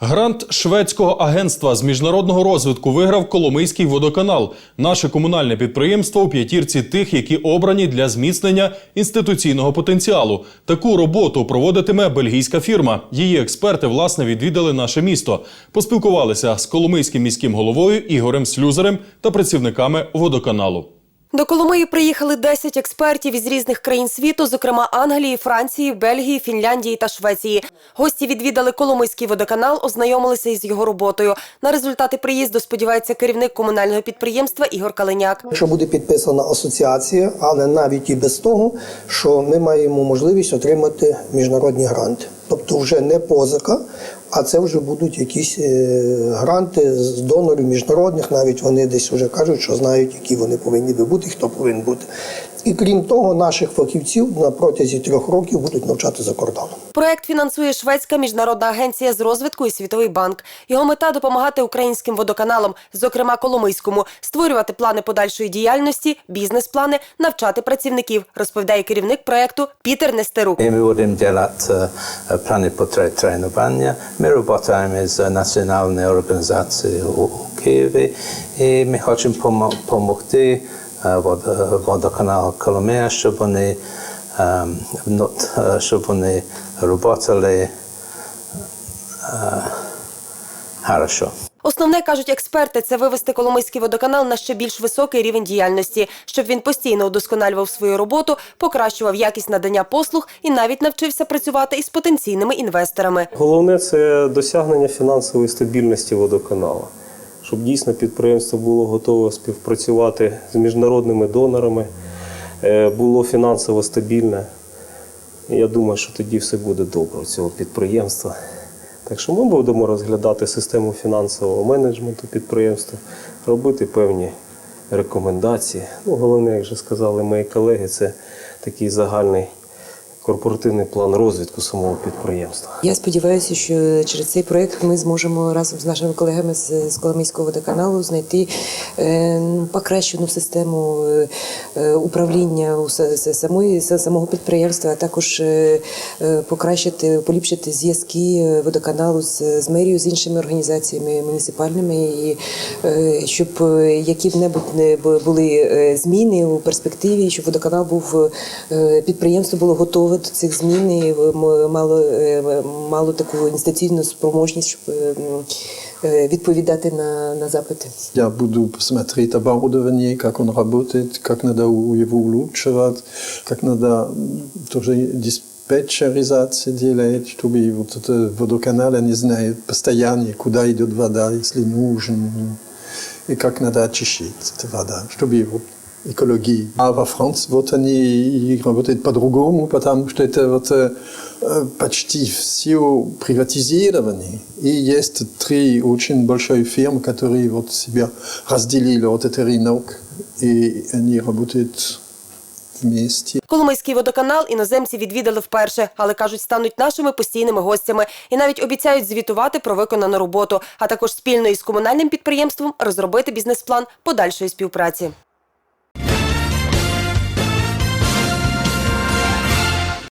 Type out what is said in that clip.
Грант шведського агентства з міжнародного розвитку виграв Коломийський водоканал. Наше комунальне підприємство у п'ятірці тих, які обрані для зміцнення інституційного потенціалу. Таку роботу проводитиме бельгійська фірма. Її експерти власне відвідали наше місто. Поспілкувалися з Коломийським міським головою Ігорем Слюзарем та працівниками водоканалу. До Коломиї приїхали 10 експертів із різних країн світу, зокрема Англії, Франції, Бельгії, Фінляндії та Швеції. Гості відвідали Коломийський водоканал, ознайомилися із його роботою. На результати приїзду сподівається керівник комунального підприємства Ігор Калиняк. Якщо буде підписана асоціація, але навіть і без того, що ми маємо можливість отримати міжнародні гранти. Тобто вже не позика, а це вже будуть якісь е, гранти з донорів міжнародних. Навіть вони десь вже кажуть, що знають, які вони повинні би бути, хто повинен бути. І крім того, наших фахівців на протязі трьох років будуть навчати за кордоном. Проект фінансує Шведська міжнародна агенція з розвитку і Світовий банк. Його мета допомагати українським водоканалам, зокрема Коломийському, створювати плани подальшої діяльності, бізнес-плани, навчати працівників, розповідає керівник проекту Пітер Нестерук. I my budeme dělat eh, plány po tré- trénování. My robotáme z nacionální organizace u u Kyjevy vod, eh, vodokanál Kolomea, щоб вони, eh, щоб вони роботали хорошо. Основне кажуть експерти, це вивести Коломийський водоканал на ще більш високий рівень діяльності, щоб він постійно удосконалював свою роботу, покращував якість надання послуг і навіть навчився працювати із потенційними інвесторами. Головне це досягнення фінансової стабільності водоканалу, щоб дійсно підприємство було готове співпрацювати з міжнародними донорами, е, було фінансово стабільне. Я думаю, що тоді все буде добре у цього підприємства. Так що ми будемо розглядати систему фінансового менеджменту підприємства, робити певні рекомендації. Ну, головне, як вже сказали мої колеги, це такий загальний корпоративний план розвитку самого підприємства. Я сподіваюся, що через цей проект ми зможемо разом з нашими колегами з, Коломийського водоканалу знайти е, ну, покращену систему е, е, управління самої самого підприємства, а також покращити, поліпшити зв'язки водоканалу з, з мерією, з іншими організаціями муніципальними, і щоб е, які-небудь не були зміни у перспективі, щоб водоканал був підприємство було готове до цих змін і м- мало, е, мало таку інституційну спроможність, щоб е, м, е, відповідати на, на запити. Я буду посмотреть оборудование, как он работает, как надо у- его улучшать, как надо м, тоже диспетчеризация делать, чтобы вот это водоканал, они знают постоянно, куда идет вода, если нужен, и как надо очищать эту вода, чтобы вот экологии. А во Франции вот они работают по-другому, потому что это вот э, почти все приватизировано. И есть три очень большие фирмы, которые вот себя разделили вот этот рынок, и они работают вместе. Коломийський водоканал іноземці відвідали вперше, але кажуть, стануть нашими постійними гостями і навіть обіцяють звітувати про виконану роботу, а також спільно із комунальним підприємством розробити бізнес-план подальшої співпраці.